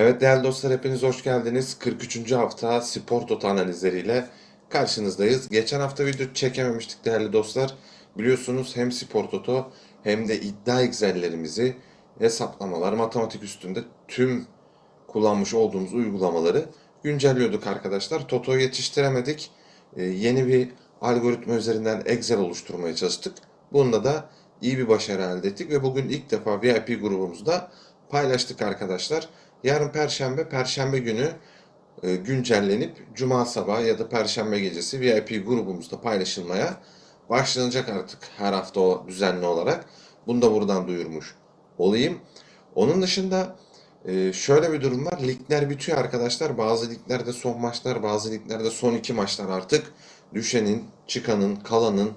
Evet değerli dostlar hepiniz hoş geldiniz. 43. hafta spor toto analizleriyle karşınızdayız. Geçen hafta video çekememiştik değerli dostlar. Biliyorsunuz hem spor toto hem de iddia excellerimizi hesaplamalar, matematik üstünde tüm kullanmış olduğumuz uygulamaları güncelliyorduk arkadaşlar. Toto'yu yetiştiremedik. Ee, yeni bir algoritma üzerinden Excel oluşturmaya çalıştık. Bunda da iyi bir başarı elde ettik ve bugün ilk defa VIP grubumuzda paylaştık arkadaşlar. Yarın Perşembe, Perşembe günü e, güncellenip Cuma sabahı ya da Perşembe gecesi VIP grubumuzda paylaşılmaya başlanacak artık her hafta düzenli olarak. Bunu da buradan duyurmuş olayım. Onun dışında e, şöyle bir durum var. Ligler bitiyor arkadaşlar. Bazı liglerde son maçlar, bazı liglerde son iki maçlar artık. Düşenin, çıkanın, kalanın,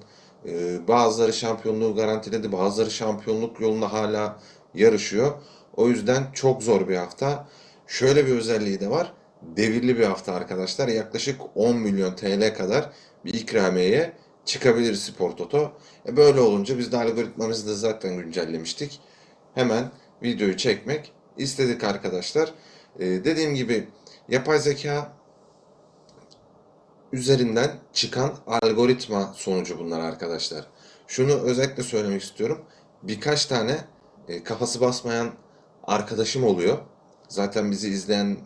e, bazıları şampiyonluğu garantiledi, bazıları şampiyonluk yolunda hala yarışıyor. O yüzden çok zor bir hafta. Şöyle bir özelliği de var. Devirli bir hafta arkadaşlar. Yaklaşık 10 milyon TL kadar bir ikramiyeye çıkabilir Spor Toto. E böyle olunca biz de algoritmamızı da zaten güncellemiştik. Hemen videoyu çekmek istedik arkadaşlar. E, dediğim gibi yapay zeka üzerinden çıkan algoritma sonucu bunlar arkadaşlar. Şunu özellikle söylemek istiyorum. Birkaç tane e, kafası basmayan arkadaşım oluyor. Zaten bizi izleyen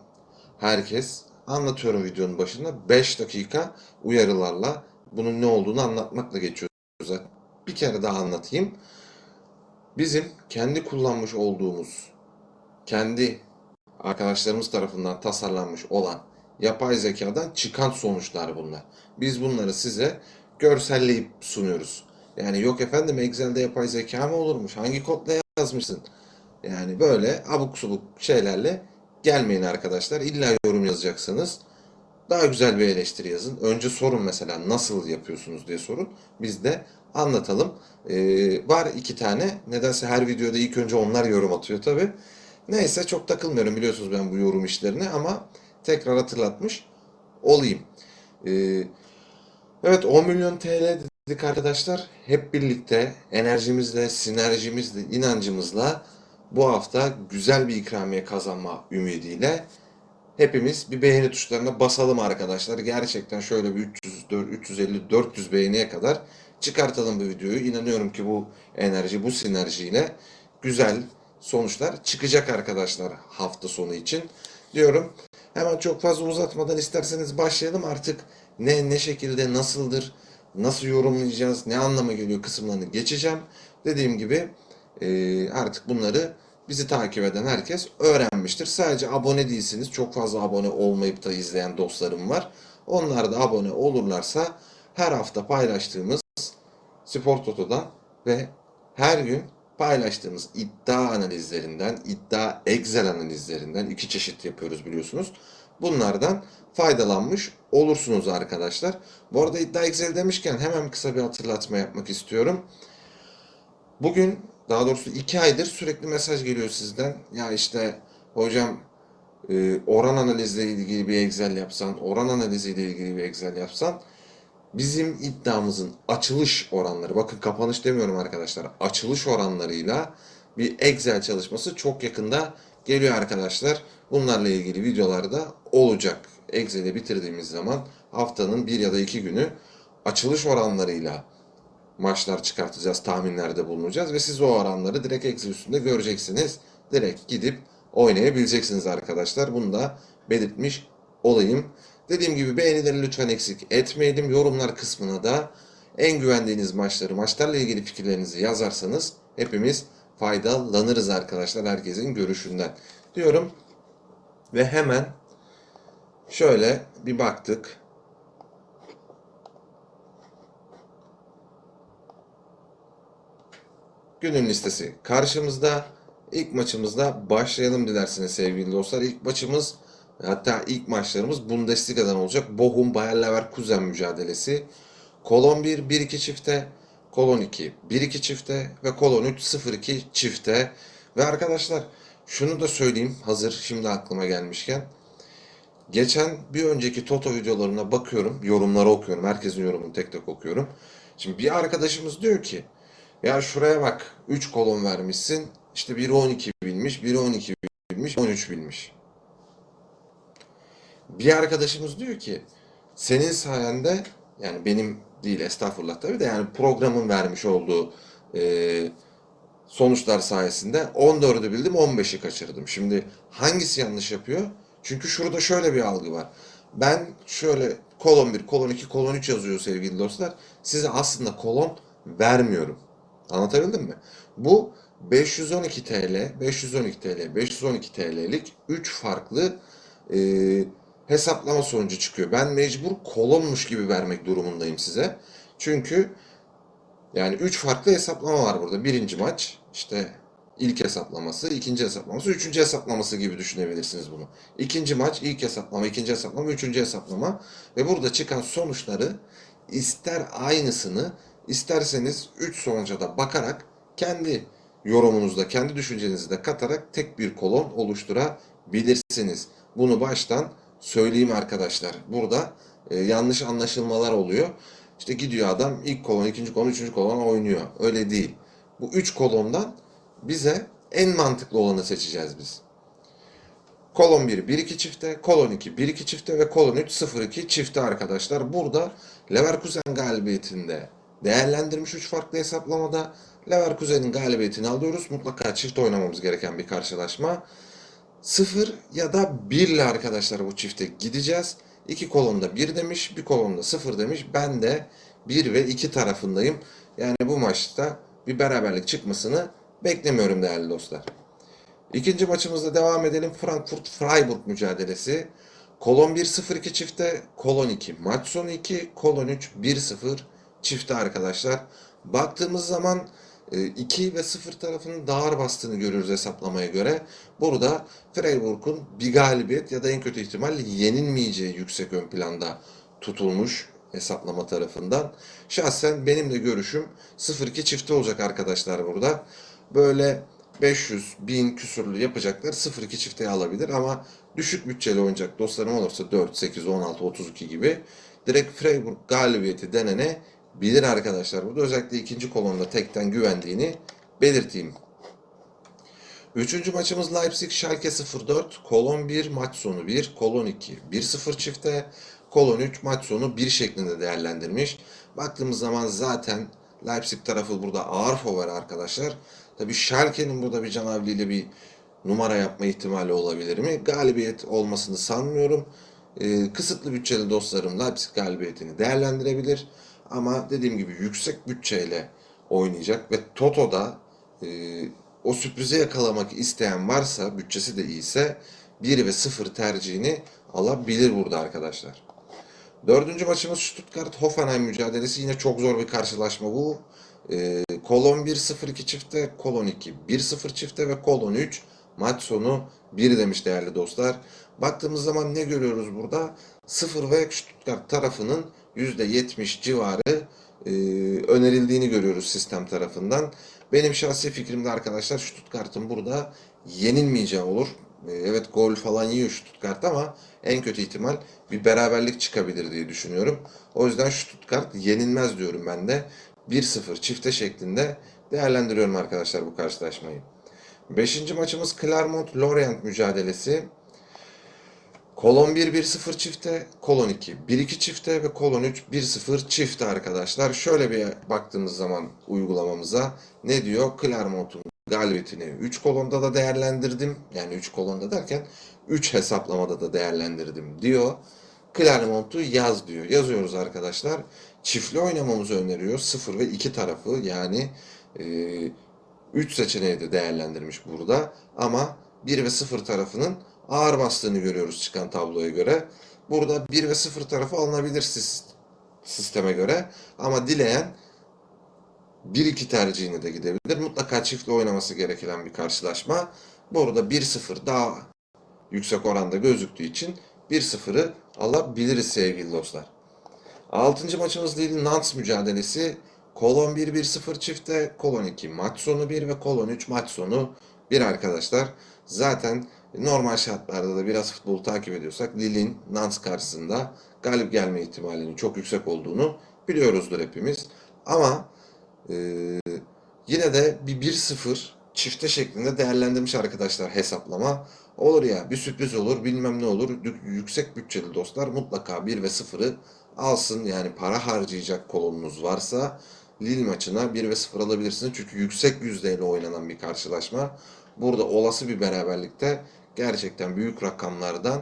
herkes anlatıyorum videonun başında 5 dakika uyarılarla bunun ne olduğunu anlatmakla geçiyor zaten. Bir kere daha anlatayım. Bizim kendi kullanmış olduğumuz, kendi arkadaşlarımız tarafından tasarlanmış olan yapay zekadan çıkan sonuçlar bunlar. Biz bunları size görselleyip sunuyoruz. Yani yok efendim Excel'de yapay zeka mı olurmuş? Hangi kodla yazmışsın? Yani böyle abuk subuk şeylerle gelmeyin arkadaşlar. İlla yorum yazacaksınız. Daha güzel bir eleştiri yazın. Önce sorun mesela nasıl yapıyorsunuz diye sorun. Biz de anlatalım. Ee, var iki tane. Nedense her videoda ilk önce onlar yorum atıyor tabi. Neyse çok takılmıyorum biliyorsunuz ben bu yorum işlerine ama tekrar hatırlatmış olayım. Ee, evet 10 milyon TL dedik arkadaşlar. Hep birlikte enerjimizle, sinerjimizle, inancımızla bu hafta güzel bir ikramiye kazanma ümidiyle hepimiz bir beğeni tuşlarına basalım arkadaşlar. Gerçekten şöyle bir 300, 350, 400 beğeniye kadar çıkartalım bu videoyu. İnanıyorum ki bu enerji, bu sinerjiyle güzel sonuçlar çıkacak arkadaşlar hafta sonu için diyorum. Hemen çok fazla uzatmadan isterseniz başlayalım artık ne ne şekilde nasıldır nasıl yorumlayacağız ne anlama geliyor kısımlarını geçeceğim. Dediğim gibi e, artık bunları bizi takip eden herkes öğrenmiştir. Sadece abone değilsiniz. Çok fazla abone olmayıp da izleyen dostlarım var. Onlar da abone olurlarsa her hafta paylaştığımız Spor Toto'dan ve her gün paylaştığımız iddia analizlerinden, iddia Excel analizlerinden iki çeşit yapıyoruz biliyorsunuz. Bunlardan faydalanmış olursunuz arkadaşlar. Bu arada iddia Excel demişken hemen kısa bir hatırlatma yapmak istiyorum. Bugün daha doğrusu iki aydır sürekli mesaj geliyor sizden. Ya işte hocam e, oran analizle ilgili bir Excel yapsan, oran analiziyle ilgili bir Excel yapsan bizim iddiamızın açılış oranları, bakın kapanış demiyorum arkadaşlar, açılış oranlarıyla bir Excel çalışması çok yakında geliyor arkadaşlar. Bunlarla ilgili videolarda olacak. Excel'i bitirdiğimiz zaman haftanın bir ya da iki günü açılış oranlarıyla maçlar çıkartacağız, tahminlerde bulunacağız ve siz o oranları direkt Excel üstünde göreceksiniz. Direkt gidip oynayabileceksiniz arkadaşlar. Bunu da belirtmiş olayım. Dediğim gibi beğenileri lütfen eksik etmeyelim. Yorumlar kısmına da en güvendiğiniz maçları, maçlarla ilgili fikirlerinizi yazarsanız hepimiz faydalanırız arkadaşlar herkesin görüşünden diyorum. Ve hemen şöyle bir baktık. Günün listesi karşımızda. İlk maçımızda başlayalım dilerseniz sevgili dostlar. İlk maçımız hatta ilk maçlarımız Bundesliga'dan olacak. Bochum Bayer Leverkusen mücadelesi. Kolon 1 1-2 çifte, Kolon 2 1-2 çifte ve Kolon 3 0-2 çifte. Ve arkadaşlar şunu da söyleyeyim hazır şimdi aklıma gelmişken. Geçen bir önceki Toto videolarına bakıyorum, yorumları okuyorum. Herkesin yorumunu tek tek okuyorum. Şimdi bir arkadaşımız diyor ki ya şuraya bak 3 kolon vermişsin. İşte biri 12 bilmiş, biri 12 bilmiş, 13 bilmiş. Bir arkadaşımız diyor ki senin sayende yani benim değil estağfurullah tabii de yani programın vermiş olduğu e, sonuçlar sayesinde 14'ü bildim 15'i kaçırdım. Şimdi hangisi yanlış yapıyor? Çünkü şurada şöyle bir algı var. Ben şöyle kolon 1, kolon 2, kolon 3 yazıyor sevgili dostlar. Size aslında kolon vermiyorum. Anlatabildim mi? Bu 512 TL, 512 TL, 512 TL'lik 3 farklı e, hesaplama sonucu çıkıyor. Ben mecbur kolonmuş gibi vermek durumundayım size. Çünkü yani 3 farklı hesaplama var burada. Birinci maç işte ilk hesaplaması, ikinci hesaplaması, üçüncü hesaplaması gibi düşünebilirsiniz bunu. İkinci maç, ilk hesaplama, ikinci hesaplama, üçüncü hesaplama ve burada çıkan sonuçları ister aynısını isterseniz 3 sonuca da bakarak kendi yorumunuzda, kendi düşüncenizi de katarak tek bir kolon oluşturabilirsiniz. Bunu baştan söyleyeyim arkadaşlar. Burada e, yanlış anlaşılmalar oluyor. İşte gidiyor adam ilk kolon, ikinci kolon, üçüncü kolon oynuyor. Öyle değil. Bu üç kolondan bize en mantıklı olanı seçeceğiz biz. Kolon 1 1-2 çifte, kolon 2 1-2 çifte ve kolon 3 0-2 çifte arkadaşlar. Burada Leverkusen galibiyetinde değerlendirmiş 3 farklı hesaplamada Leverkusen'in galibiyetini alıyoruz. Mutlaka çift oynamamız gereken bir karşılaşma. 0 ya da 1 ile arkadaşlar bu çifte gideceğiz. İki kolonda 1 demiş, bir kolonda 0 demiş. Ben de 1 ve 2 tarafındayım. Yani bu maçta bir beraberlik çıkmasını beklemiyorum değerli dostlar. İkinci maçımızda devam edelim. Frankfurt-Freiburg mücadelesi. Kolon 1-0-2 çifte, kolon 2 maç sonu 2, kolon 3 1-0 çifte arkadaşlar. Baktığımız zaman 2 ve 0 tarafının daha ağır bastığını görüyoruz hesaplamaya göre. Burada Freiburg'un bir galibiyet ya da en kötü ihtimal yenilmeyeceği yüksek ön planda tutulmuş hesaplama tarafından. Şahsen benim de görüşüm 0-2 çifte olacak arkadaşlar burada. Böyle 500, 1000 küsurlu yapacaklar 0-2 çifteye alabilir ama düşük bütçeli oynayacak dostlarım olursa 4, 8, 16, 32 gibi direkt Freiburg galibiyeti denene bilir arkadaşlar. Burada özellikle ikinci kolonda tekten güvendiğini belirteyim. Üçüncü maçımız Leipzig Schalke 04. Kolon 1 maç sonu 1. Kolon 2 1-0 çifte. Kolon 3 maç sonu 1 şeklinde değerlendirmiş. Baktığımız zaman zaten Leipzig tarafı burada ağır favori arkadaşlar. Tabi Schalke'nin burada bir canavliyle bir numara yapma ihtimali olabilir mi? Galibiyet olmasını sanmıyorum. Ee, kısıtlı bütçeli dostlarım Leipzig galibiyetini değerlendirebilir. Ama dediğim gibi yüksek bütçeyle oynayacak ve Toto'da e, o sürprize yakalamak isteyen varsa, bütçesi de iyiyse 1 ve 0 tercihini alabilir burada arkadaşlar. Dördüncü maçımız Stuttgart-Hoffenheim mücadelesi. Yine çok zor bir karşılaşma bu. E, kolon 1-0-2 çifte, kolon 2 1-0 çifte ve kolon 3 maç sonu 1 demiş değerli dostlar. Baktığımız zaman ne görüyoruz burada? 0 ve Stuttgart tarafının %70 civarı e, önerildiğini görüyoruz sistem tarafından. Benim şahsi fikrimde arkadaşlar Stuttgart'ın burada yenilmeyeceği olur. E, evet gol falan yiyor Stuttgart ama en kötü ihtimal bir beraberlik çıkabilir diye düşünüyorum. O yüzden Stuttgart yenilmez diyorum ben de. 1-0 çifte şeklinde değerlendiriyorum arkadaşlar bu karşılaşmayı. Beşinci maçımız Clermont-Lorient mücadelesi. Kolon 1 1-0 çifte, kolon 2 1-2 çifte ve kolon 3 1-0 çifte arkadaşlar. Şöyle bir baktığımız zaman uygulamamıza ne diyor? Clermont'un galibiyetini 3 kolonda da değerlendirdim. Yani 3 kolonda derken 3 hesaplamada da değerlendirdim diyor. Clermont'u yaz diyor. Yazıyoruz arkadaşlar. Çiftli oynamamızı öneriyor. 0 ve 2 tarafı yani 3 seçeneği de değerlendirmiş burada. Ama 1 ve 0 tarafının ağır bastığını görüyoruz çıkan tabloya göre. Burada 1 ve 0 tarafı alınabilir sisteme göre. Ama dileyen 1-2 tercihine de gidebilir. Mutlaka çiftli oynaması gereken bir karşılaşma. Burada 1-0 daha yüksek oranda gözüktüğü için 1-0'ı alabiliriz sevgili dostlar. 6. maçımız değil Nantes mücadelesi. Kolon 1-1-0 çifte, kolon 2 maç sonu 1 ve kolon 3 maç sonu 1 arkadaşlar. Zaten normal şartlarda da biraz futbolu takip ediyorsak Lille'in Nantes karşısında galip gelme ihtimalinin çok yüksek olduğunu biliyoruzdur hepimiz. Ama e, yine de bir 1-0 çifte şeklinde değerlendirmiş arkadaşlar hesaplama. olur ya bir sürpriz olur bilmem ne olur. Yüksek bütçeli dostlar mutlaka 1 ve 0'ı alsın. Yani para harcayacak kolonunuz varsa Lille maçına 1 ve 0 alabilirsiniz. Çünkü yüksek yüzdeyle oynanan bir karşılaşma. Burada olası bir beraberlikte gerçekten büyük rakamlardan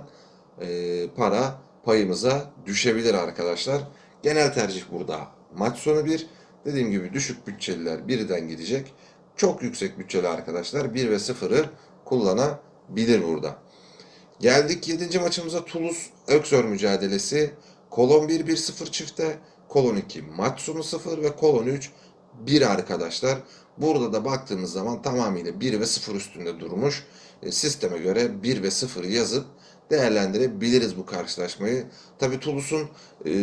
e, para payımıza düşebilir arkadaşlar. Genel tercih burada. Maç sonu 1. Dediğim gibi düşük bütçeliler birden gidecek. Çok yüksek bütçeli arkadaşlar 1 ve 0'ı kullanabilir burada. Geldik 7. maçımıza Toulouse Öksör mücadelesi. Kolon 1 1-0 çifte, Kolon 2 maç sonu 0 ve Kolon 3 1 arkadaşlar. Burada da baktığımız zaman tamamıyla 1 ve 0 üstünde durmuş. E, sisteme göre 1 ve 0'ı yazıp değerlendirebiliriz bu karşılaşmayı. Tabii Toulouse'un e,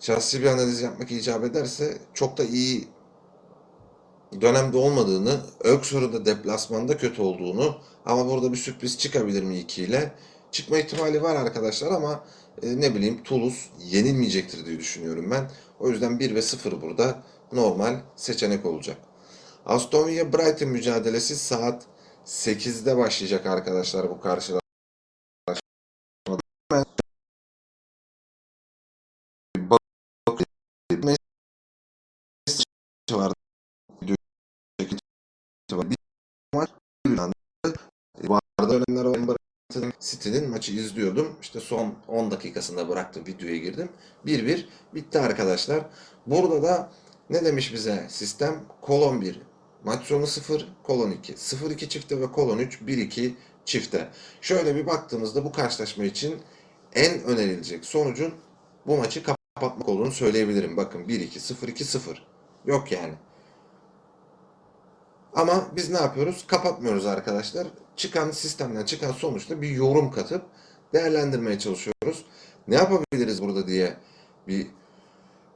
şahsi bir analiz yapmak icap ederse çok da iyi dönemde olmadığını, Öksor'un da deplasmanda kötü olduğunu ama burada bir sürpriz çıkabilir mi 2 ile? Çıkma ihtimali var arkadaşlar ama e, ne bileyim Toulouse yenilmeyecektir diye düşünüyorum ben. O yüzden 1 ve 0 burada normal seçenek olacak. Aston Villa Brighton mücadelesi saat 8'de başlayacak arkadaşlar bu karşılaşma. var. var. Vardı dönemler Brighton City'nin maçı izliyordum. İşte son 10 dakikasında bıraktım videoya girdim. 1-1 bitti arkadaşlar. Burada da ne demiş bize sistem? Kolon 1. Maç sonu 0, kolon 2. 0-2 çifte ve kolon 3, 1-2 çifte. Şöyle bir baktığımızda bu karşılaşma için en önerilecek sonucun bu maçı kapatmak olduğunu söyleyebilirim. Bakın 1-2, 0-2-0. Yok yani. Ama biz ne yapıyoruz? Kapatmıyoruz arkadaşlar. Çıkan sistemden çıkan sonuçta bir yorum katıp değerlendirmeye çalışıyoruz. Ne yapabiliriz burada diye bir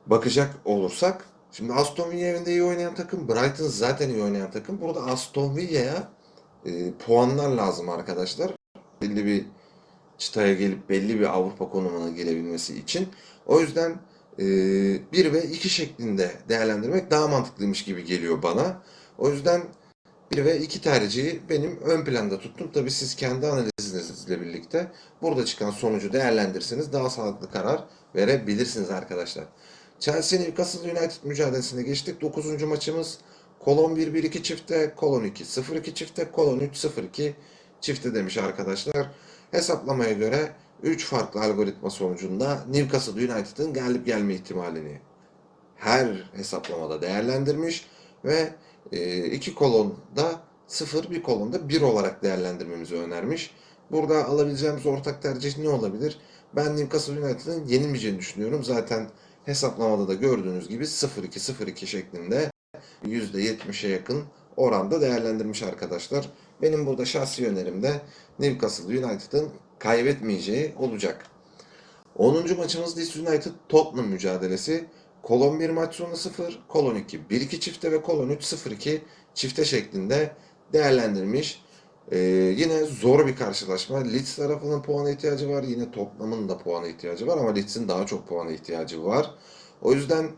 bakacak olursak. Şimdi Aston Villa evinde iyi oynayan takım, Brighton zaten iyi oynayan takım. Burada Aston Villa'ya e, puanlar lazım arkadaşlar. Belli bir çıtaya gelip belli bir Avrupa konumuna girebilmesi için. O yüzden e, 1 ve 2 şeklinde değerlendirmek daha mantıklıymış gibi geliyor bana. O yüzden 1 ve 2 tercihi benim ön planda tuttum. Tabii siz kendi analizinizle birlikte burada çıkan sonucu değerlendirirseniz daha sağlıklı karar verebilirsiniz arkadaşlar. Chelsea Newcastle United mücadelesine geçtik. 9. maçımız kolon 1-1-2 çifte, kolon 2 0-2 çifte, kolon 3-0-2 çifte demiş arkadaşlar. Hesaplamaya göre 3 farklı algoritma sonucunda Newcastle United'ın galip gelme ihtimalini her hesaplamada değerlendirmiş ve e, iki kolonda 0 bir kolonda 1 olarak değerlendirmemizi önermiş. Burada alabileceğimiz ortak tercih ne olabilir? Ben Newcastle United'ın yenilmeyeceğini düşünüyorum. Zaten hesaplamada da gördüğünüz gibi 0-2-0-2 şeklinde %70'e yakın oranda değerlendirmiş arkadaşlar. Benim burada şahsi önerim de Newcastle United'ın kaybetmeyeceği olacak. 10. maçımız Leeds United Tottenham mücadelesi. Kolon 1 maç sonu 0, kolon 2 1-2 çifte ve kolon 3 0-2 çifte şeklinde değerlendirmiş. Ee, yine zor bir karşılaşma. Leeds tarafının puana ihtiyacı var. Yine Tottenham'ın da puana ihtiyacı var ama Leeds'in daha çok puana ihtiyacı var. O yüzden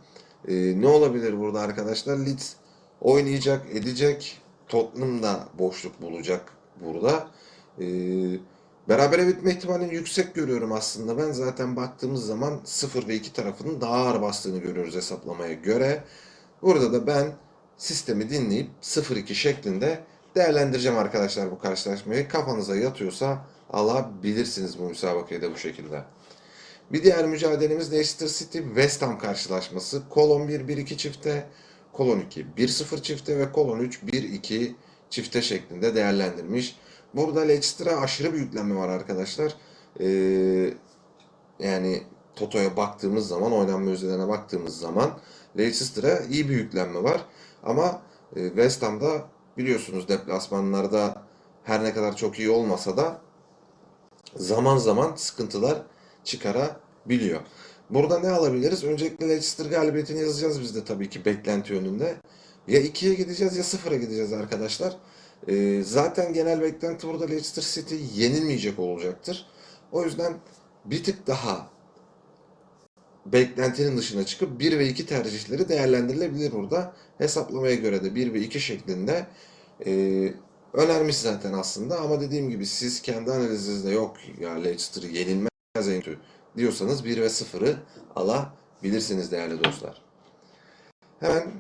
e, ne olabilir burada arkadaşlar? Leeds oynayacak, edecek. Tottenham da boşluk bulacak burada. E, berabere bitme ihtimalini yüksek görüyorum aslında. Ben zaten baktığımız zaman 0 ve 2 tarafının daha ağır bastığını görüyoruz hesaplamaya göre. Burada da ben sistemi dinleyip 0-2 şeklinde değerlendireceğim arkadaşlar bu karşılaşmayı. Kafanıza yatıyorsa alabilirsiniz bu müsabakayı da bu şekilde. Bir diğer mücadelemiz Leicester City West Ham karşılaşması. Kolon 1-1-2 çifte, kolon 2 1-0 çifte ve kolon 3 1-2 çifte şeklinde değerlendirmiş. Burada Leicester'a aşırı bir yüklenme var arkadaşlar. Ee, yani Toto'ya baktığımız zaman, oynanma yüzdelerine baktığımız zaman Leicester'a iyi bir yüklenme var. Ama e, West Ham'da biliyorsunuz deplasmanlarda her ne kadar çok iyi olmasa da zaman zaman sıkıntılar çıkarabiliyor. Burada ne alabiliriz? Öncelikle Leicester galibiyetini yazacağız biz de tabii ki beklenti yönünde. Ya 2'ye gideceğiz ya 0'a gideceğiz arkadaşlar. Ee, zaten genel beklenti burada Leicester City yenilmeyecek olacaktır. O yüzden bir tık daha beklentinin dışına çıkıp 1 ve 2 tercihleri değerlendirilebilir burada. Hesaplamaya göre de 1 ve 2 şeklinde e, önermiş zaten aslında ama dediğim gibi siz kendi analizinizde yok ya Leicester yenilmez en diyorsanız 1 ve 0'ı alabilirsiniz değerli dostlar. Hemen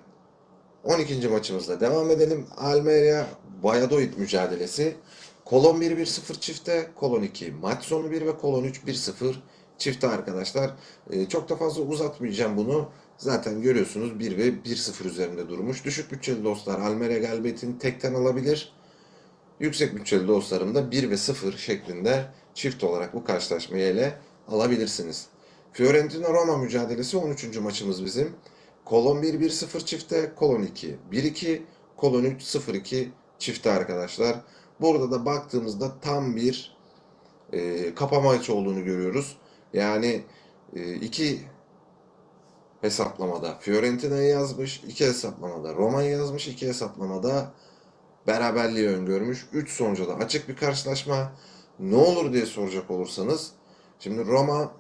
12. maçımızda devam edelim. Almeria Valladolid mücadelesi. Kolon 1-1-0 çifte, kolon 2 maç sonu 1 ve kolon 3 1-0 çifte arkadaşlar. Ee, çok da fazla uzatmayacağım bunu. Zaten görüyorsunuz 1 ve 1-0 üzerinde durmuş. Düşük bütçeli dostlar Almeria galibiyetini tekten alabilir. Yüksek bütçeli dostlarım da 1 ve 0 şeklinde çift olarak bu karşılaşmayı ele alabilirsiniz. Fiorentina Roma mücadelesi 13. maçımız bizim. Kolon 1-1-0 çifte, kolon 2 1-2, kolon 3 0-2 çifte arkadaşlar. Burada da baktığımızda tam bir e, kapama maçı olduğunu görüyoruz. Yani e, iki hesaplamada Fiorentina'yı yazmış, iki hesaplamada Roma'yı yazmış, iki hesaplamada beraberliği öngörmüş. Üç sonuca da açık bir karşılaşma. Ne olur diye soracak olursanız, şimdi Roma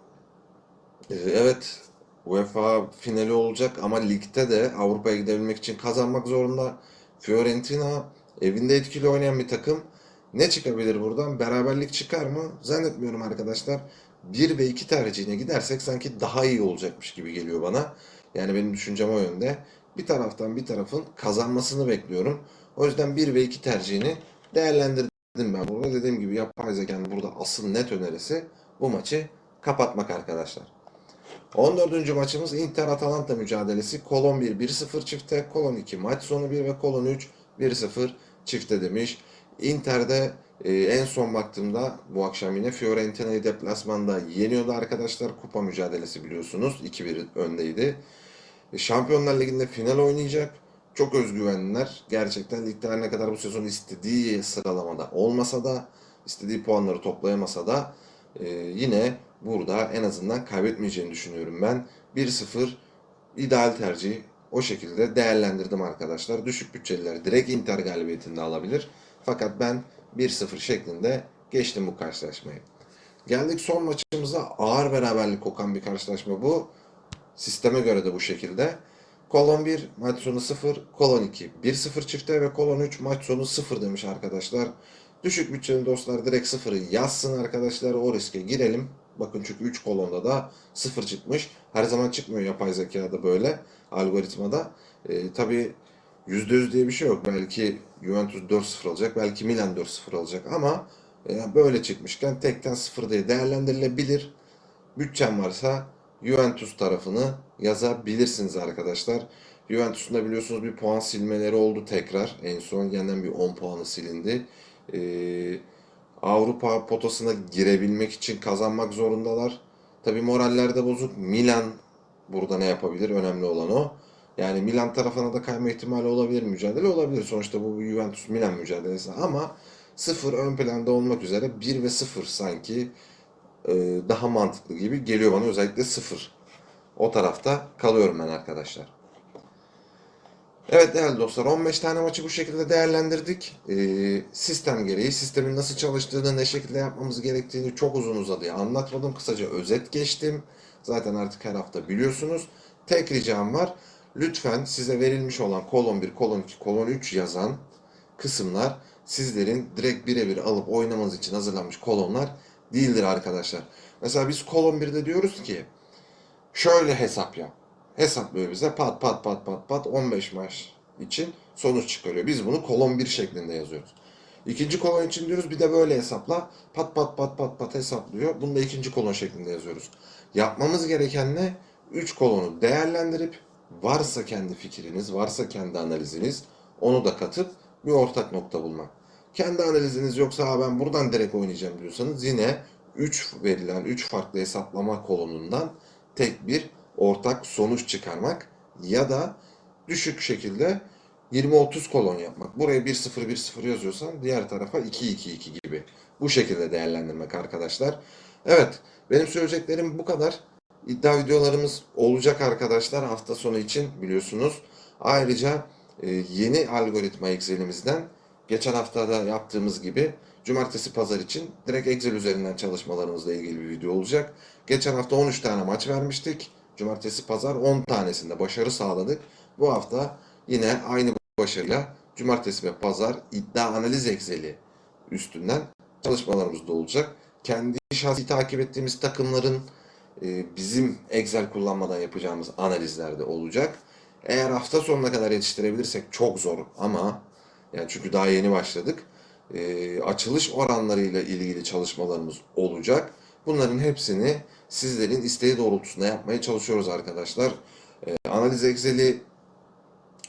e, evet UEFA finali olacak ama ligde de Avrupa'ya gidebilmek için kazanmak zorunda. Fiorentina evinde etkili oynayan bir takım. Ne çıkabilir buradan? Beraberlik çıkar mı? Zannetmiyorum arkadaşlar. 1 ve 2 tercihine gidersek sanki daha iyi olacakmış gibi geliyor bana. Yani benim düşüncem o yönde. Bir taraftan bir tarafın kazanmasını bekliyorum. O yüzden 1 ve 2 tercihini değerlendirdim ben burada. Dediğim gibi yapay zekanın burada asıl net önerisi bu maçı kapatmak arkadaşlar. 14. maçımız Inter-Atalanta mücadelesi. Kolon 1 1-0 çifte, kolon 2 maç sonu 1 ve kolon 3 1-0 çifte demiş. Inter'de e, en son baktığımda bu akşam yine Fiorentina'yı deplasmanda yeniyordu arkadaşlar. Kupa mücadelesi biliyorsunuz. 2-1 öndeydi. E, Şampiyonlar Ligi'nde final oynayacak. Çok özgüvenliler. Gerçekten ligde ne kadar bu sezon istediği sıralamada olmasa da, istediği puanları toplayamasa da e, yine burada en azından kaybetmeyeceğini düşünüyorum ben. 1-0 ideal tercih. O şekilde değerlendirdim arkadaşlar. Düşük bütçeliler direkt Inter galibiyetinde alabilir. Fakat ben 1-0 şeklinde geçtim bu karşılaşmayı. Geldik son maçımıza. Ağır beraberlik kokan bir karşılaşma bu. Sisteme göre de bu şekilde. Kolon 1 maç sonu 0, kolon 2 1-0 çifte ve kolon 3 maç sonu 0 demiş arkadaşlar. Düşük bütçeli dostlar direkt 0'ı yazsın arkadaşlar. O riske girelim. Bakın çünkü 3 kolonda da 0 çıkmış. Her zaman çıkmıyor yapay zekada böyle algoritmada. E, tabii %100 diye bir şey yok. Belki Juventus 4-0 alacak. Belki Milan 4-0 alacak. Ama e, böyle çıkmışken tekten 0 diye değerlendirilebilir. Bütçem varsa Juventus tarafını yazabilirsiniz arkadaşlar. Juventus'un da biliyorsunuz bir puan silmeleri oldu tekrar. En son yeniden bir 10 puanı silindi. Ee, Avrupa potasına girebilmek için kazanmak zorundalar. Tabi moraller de bozuk. Milan burada ne yapabilir? Önemli olan o. Yani Milan tarafına da kayma ihtimali olabilir, mücadele olabilir. Sonuçta bu Juventus Milan mücadelesi ama 0 ön planda olmak üzere 1 ve 0 sanki e, daha mantıklı gibi geliyor bana özellikle 0. O tarafta kalıyorum ben arkadaşlar. Evet değerli dostlar 15 tane maçı bu şekilde değerlendirdik. Ee, sistem gereği sistemin nasıl çalıştığını ne şekilde yapmamız gerektiğini çok uzun uzadıya anlatmadım. Kısaca özet geçtim. Zaten artık her hafta biliyorsunuz. Tek ricam var. Lütfen size verilmiş olan kolon 1, kolon 2, kolon 3 yazan kısımlar sizlerin direkt birebir alıp oynamanız için hazırlanmış kolonlar değildir arkadaşlar. Mesela biz kolon 1'de diyoruz ki şöyle hesap yap. Hesaplıyor bize pat pat pat pat pat 15 maç için sonuç çıkarıyor. Biz bunu kolon 1 şeklinde yazıyoruz. İkinci kolon için diyoruz bir de böyle hesapla. Pat pat pat pat pat hesaplıyor. Bunu da ikinci kolon şeklinde yazıyoruz. Yapmamız gereken ne? 3 kolonu değerlendirip varsa kendi fikriniz, varsa kendi analiziniz onu da katıp bir ortak nokta bulmak. Kendi analiziniz yoksa ben buradan direkt oynayacağım diyorsanız yine 3 verilen 3 farklı hesaplama kolonundan tek bir ortak sonuç çıkarmak ya da düşük şekilde 20-30 kolon yapmak. Buraya 1-0 1-0 yazıyorsan diğer tarafa 2-2-2 gibi. Bu şekilde değerlendirmek arkadaşlar. Evet benim söyleyeceklerim bu kadar. İddia videolarımız olacak arkadaşlar hafta sonu için biliyorsunuz. Ayrıca e, yeni algoritma Excel'imizden geçen haftada yaptığımız gibi cumartesi pazar için direkt Excel üzerinden çalışmalarımızla ilgili bir video olacak. Geçen hafta 13 tane maç vermiştik. Cumartesi pazar 10 tanesinde başarı sağladık. Bu hafta yine aynı başarıyla cumartesi ve pazar iddia analiz Excel'i üstünden çalışmalarımız da olacak. Kendi şahsi takip ettiğimiz takımların bizim Excel kullanmadan yapacağımız analizler de olacak. Eğer hafta sonuna kadar yetiştirebilirsek çok zor ama yani çünkü daha yeni başladık. E, açılış oranlarıyla ilgili çalışmalarımız olacak. Bunların hepsini sizlerin isteği doğrultusunda yapmaya çalışıyoruz arkadaşlar. E, analiz Excel'i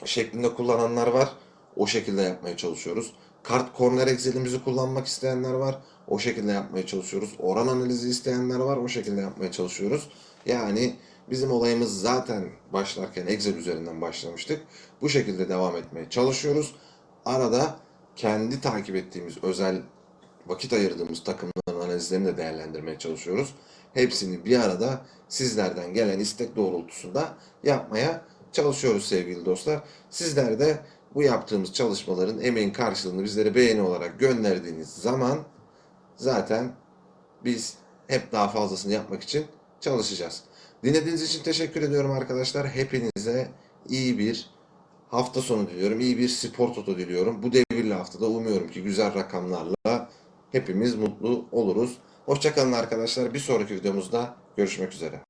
şeklinde kullananlar var. O şekilde yapmaya çalışıyoruz. Kart corner Excel'imizi kullanmak isteyenler var. O şekilde yapmaya çalışıyoruz. Oran analizi isteyenler var. O şekilde yapmaya çalışıyoruz. Yani bizim olayımız zaten başlarken Excel üzerinden başlamıştık. Bu şekilde devam etmeye çalışıyoruz. Arada kendi takip ettiğimiz özel vakit ayırdığımız takımların analizlerini de değerlendirmeye çalışıyoruz. Hepsini bir arada sizlerden gelen istek doğrultusunda yapmaya çalışıyoruz sevgili dostlar. Sizler de bu yaptığımız çalışmaların emeğin karşılığını bizlere beğeni olarak gönderdiğiniz zaman zaten biz hep daha fazlasını yapmak için çalışacağız. Dinlediğiniz için teşekkür ediyorum arkadaşlar. Hepinize iyi bir hafta sonu diliyorum. İyi bir spor toto diliyorum. Bu devirli haftada umuyorum ki güzel rakamlarla hepimiz mutlu oluruz. Hoşçakalın arkadaşlar. Bir sonraki videomuzda görüşmek üzere.